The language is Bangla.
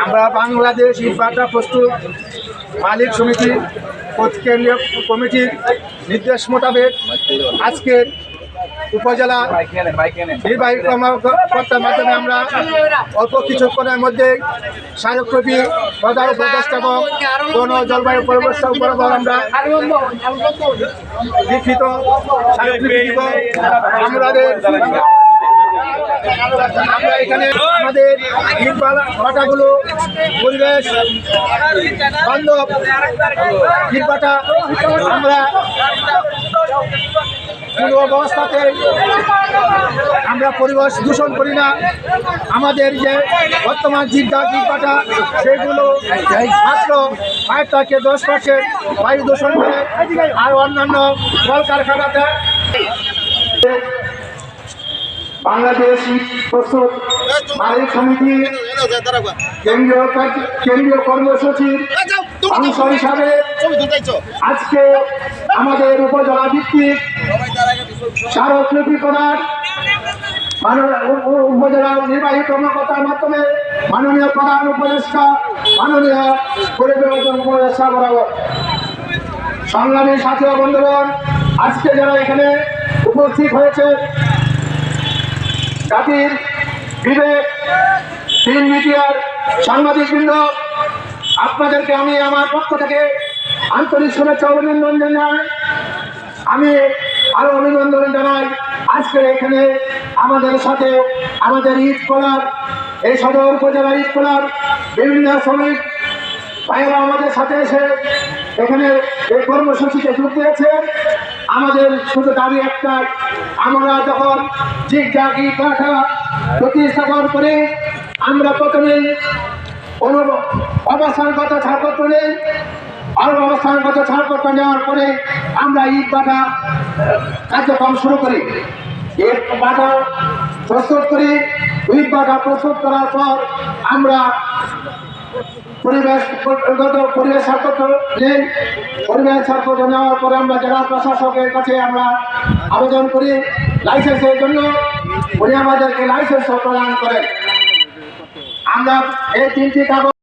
আমরা বাংলাদেশ ইটভাটা প্রস্তুত মালিক সমিতি কেন্দ্রীয় কমিটির নির্দেশ মোতাবেক আজকের উপজেলা নির্বাহী কর্মকর্তার মাধ্যমে আমরা অল্প কিছুক্ষণের মধ্যে স্মারকলিপি প্রধান এবং বন জলবায়ু পরিবর্তন বরাবর আমরা লিখিত স্মারকলিপি আমাদের আমরা এখানে আমাদের ভাটাগুলো, পরিবেশ, বান্ধব ভাটা আমরা কোনো অবস্থাতে আমরা পরিবেশ দূষণ করি না। আমাদের যে বর্তমান জীবটা জীবটা সেগুলো মাত্র ফাইভ থেকে দশ পার্সেন্ট বায়ু দূষণ করে, আর অন্যান্য কলকারখানাতে বাংলাদেশ প্রস্তুত মালিক সমিতি কেন্দ্রীয় কেন্দ্রীয় কর্মসূচির অংশ হিসাবে আজকে আমাদের উপজেলা ভিত্তিক স্মারকলিপি প্রদান উপজেলা নির্বাহী কর্মকর্তার মাধ্যমে মাননীয় প্রধান উপদেষ্টা মাননীয় পরিবেশ উপদেষ্টা বরাবর। সংগ্রামী সাথী বন্ধুগণ আজকে যারা এখানে উপস্থিত হয়েছে জাতির বিবেক, তিন মিডিয়ার সাংবাদিকবৃন্দ, আপনাদেরকে আমি আমার পক্ষ থেকে আন্তরিক শুভেচ্ছা অভিনন্দন জানাই। আমি আরও অভিনন্দন জানাই আজকে এখানে আমাদের সাথে আমাদের ঈদ কলার এই সদর উপজেলা ঈদ কলার বিভিন্ন শ্রমিক ভাইয়েরা আমাদের সাথে এসে এখানে এই কর্মসূচিতে যোগ দিয়েছে আমাদের শুধু দাবি একটা, আমরা যখন জিগ জাগি কাঠা প্রতিস্থাপন করে আমরা প্রথমে কোনো অবস্থানগত ছাড়পত্র নেই। আর অবস্থানগত ছাড়পত্র নেওয়ার পরে আমরা ইট বাটা কার্যক্রম শুরু করি। ইট প্রস্তুত করি। ইট বাটা প্রস্তুত করার পর আমরা পরিবেশ গত পরিবেশ ছাড়পত্র নেই পরিবেশ ছাড়পত্র নেওয়ার পরে আমরা জেলা প্রশাসকের কাছে আমরা আবেদন করি লাইসেন্সের জন্য। উনি আমাদেরকে লাইসেন্স প্রদান করেন। আমরা এই তিনটি কাগজ